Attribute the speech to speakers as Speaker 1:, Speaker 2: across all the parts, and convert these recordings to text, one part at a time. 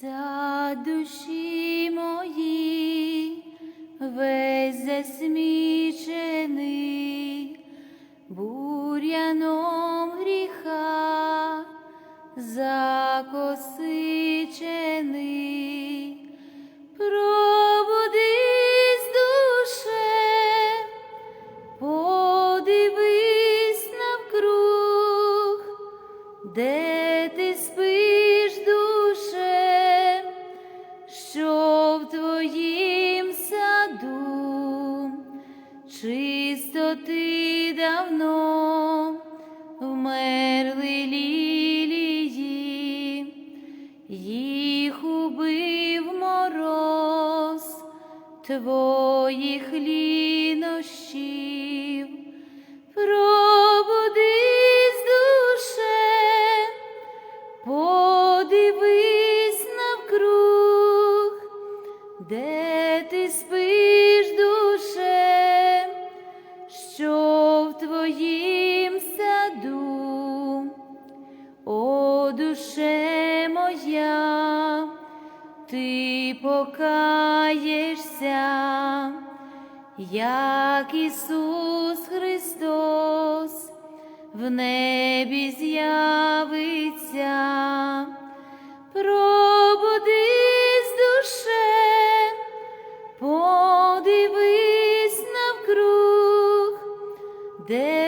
Speaker 1: За душі мої весь засмічений бур'яном гріха закосичений. В твоїм саду, чисто ти давно вмерли лілії, їх убив мороз твоїх лінощів. Душе моя, ти покаєшся, як Ісус Христос в небі з'явиться. Пробудись, душе, подивись навкруг, де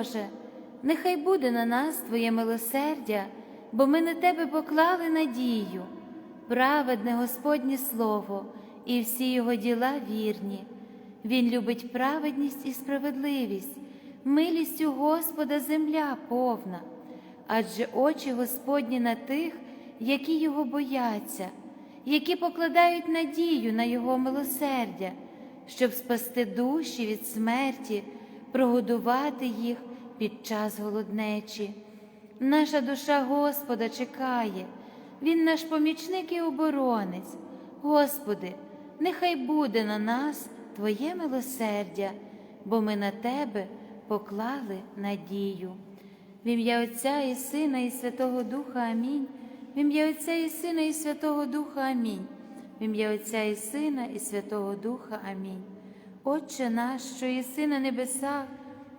Speaker 1: Боже, нехай буде на нас Твоє милосердя, бо ми на Тебе поклали надію, праведне Господнє Слово і всі Його діла вірні. Він любить праведність і справедливість, милістю Господа земля повна, адже очі Господні на тих, які Його бояться, які покладають надію на Його милосердя, щоб спасти душі від смерті, прогодувати їх під час голоднечі. Наша душа Господа чекає, Він наш помічник і оборонець. Господи, нехай буде на нас Твоє милосердя, бо ми на Тебе поклали надію. В ім'я Отця і Сина, і Святого Духа Амінь. В ім'я Отця і Сина, і Святого Духа Амінь. В ім'я Отця і Сина, і Святого Духа Амінь. Отче наш, що єси на небесах,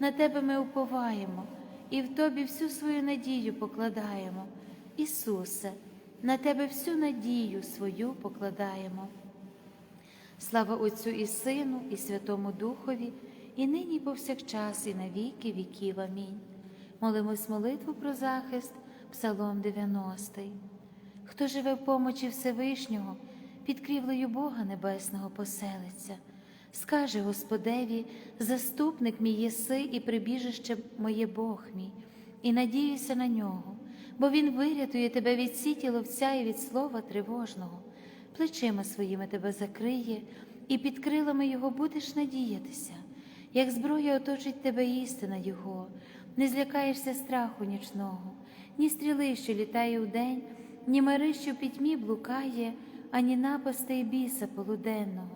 Speaker 1: на Тебе ми уповаємо і в Тобі всю свою надію покладаємо. Ісусе, на Тебе всю надію свою покладаємо. Слава Отцю і Сину, і Святому Духові, і нині, і повсякчас, і на віки віків. Амінь. Молимось молитву про захист, Псалом 90. Хто живе в помочі Всевишнього, під крівлею Бога Небесного поселиться, скаже Господеві, заступник мій єси і прибіжище моє Бог мій, і надіюся на нього, бо Він вирятує тебе від сіті ловця і від слова тривожного. Плечима своїми тебе закриє, і під крилами Його будеш надіятися, як зброя оточить тебе істина Його, не злякаєшся страху нічного, ні стріли, що літає вдень, ні мари, що пітьмі блукає, ані напасти й біса полуденного.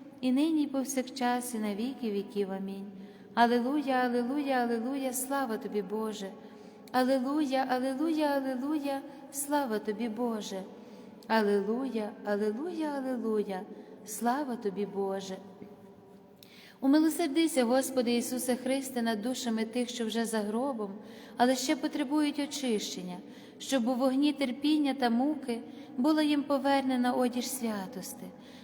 Speaker 1: і нині, і повсякчас, і на віки віків. Амінь. Алилуя, Алилуя, Алилуя, слава тобі, Боже. Алилуя, Алилуя, Алилуя, слава тобі, Боже. Алилуя, Алилуя, Алилуя, слава тобі, Боже. Умилосердися, Господи Ісусе Христе, над душами тих, що вже за гробом, але ще потребують очищення, щоб у вогні терпіння та муки була їм повернена одіж святости.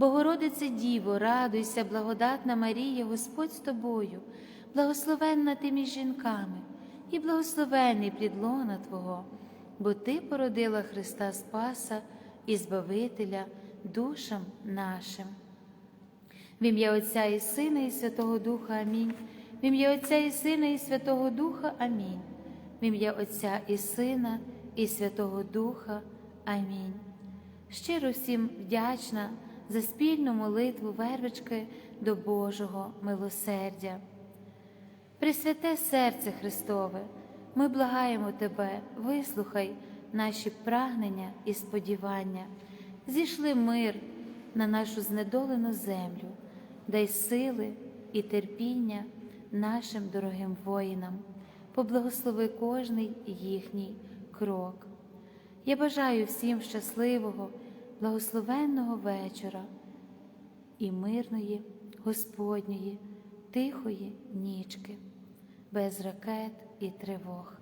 Speaker 1: Богородице Діво, радуйся, благодатна Марія, Господь з тобою, благословенна ти між жінками, і благословений плід лона Твого, бо Ти породила Христа Спаса і Збавителя душам нашим. В ім'я Отця і Сина, і Святого Духа Амінь. В ім'я Отця і Сина, і Святого Духа Амінь. В ім'я Отця і Сина, і Святого Духа Амінь. Щиро всім вдячна за спільну молитву вервички до Божого милосердя. Пресвяте серце Христове, ми благаємо Тебе, вислухай наші прагнення і сподівання, зійшли мир на нашу знедолену землю, дай сили і терпіння нашим дорогим воїнам, поблагослови кожний їхній крок. Я бажаю всім щасливого, благословенного вечора і мирної Господньої, тихої нічки, без ракет і тривог.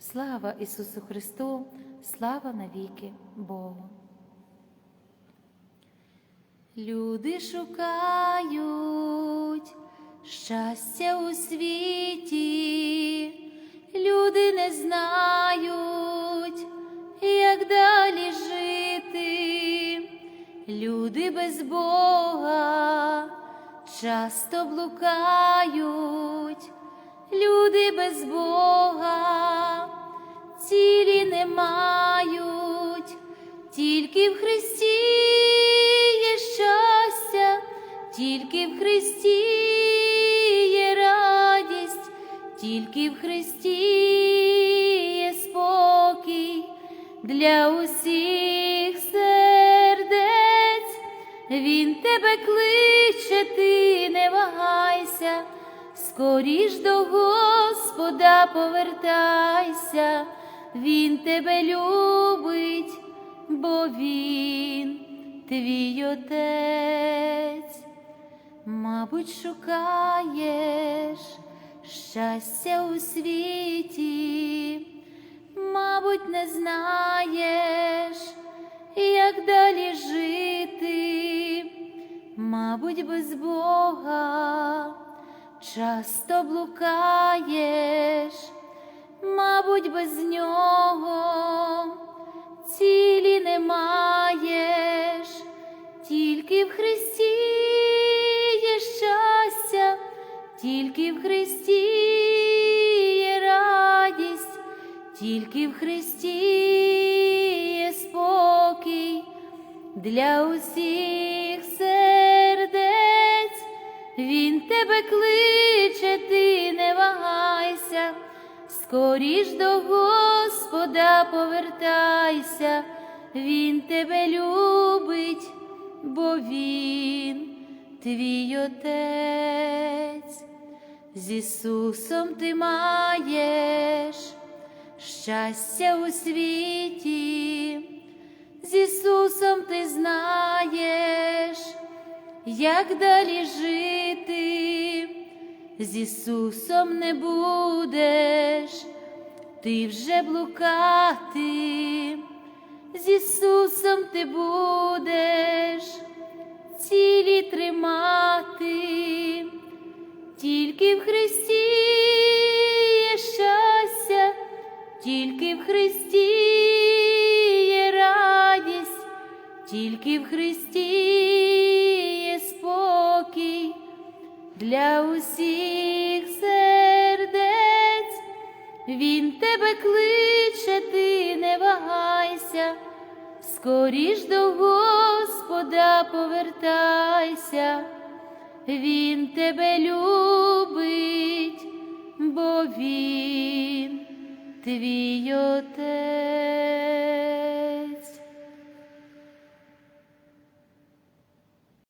Speaker 1: Слава Ісусу Христу, слава навіки Богу. Люди шукають щастя у світі, люди не знають, люди без Бога часто блукають, люди без Бога цілі не мають, тільки в Христі є щастя, тільки в Христі є радість, тільки в Христі є спокій для усіх тебе кличе, ти не вагайся, скоріш до Господа повертайся, Він тебе любить, бо Він твій отець. Мабуть, шукаєш щастя у світі, мабуть, не знаєш, як далі жити, мабуть, без Бога часто блукаєш, мабуть, без нього повертайся, Він тебе любить, бо Він твій отець. З Ісусом ти маєш щастя у світі, з Ісусом ти знаєш, як далі жити, з Ісусом не будеш, ти вже блукати, з Ісусом ти будеш цілі тримати, тільки в Христі є щастя, тільки в Христі є радість, тільки в Христі є спокій для усіх Він тебе кличе, ти не вагайся, скоріш до Господа повертайся, Він тебе любить, бо Він твій отець.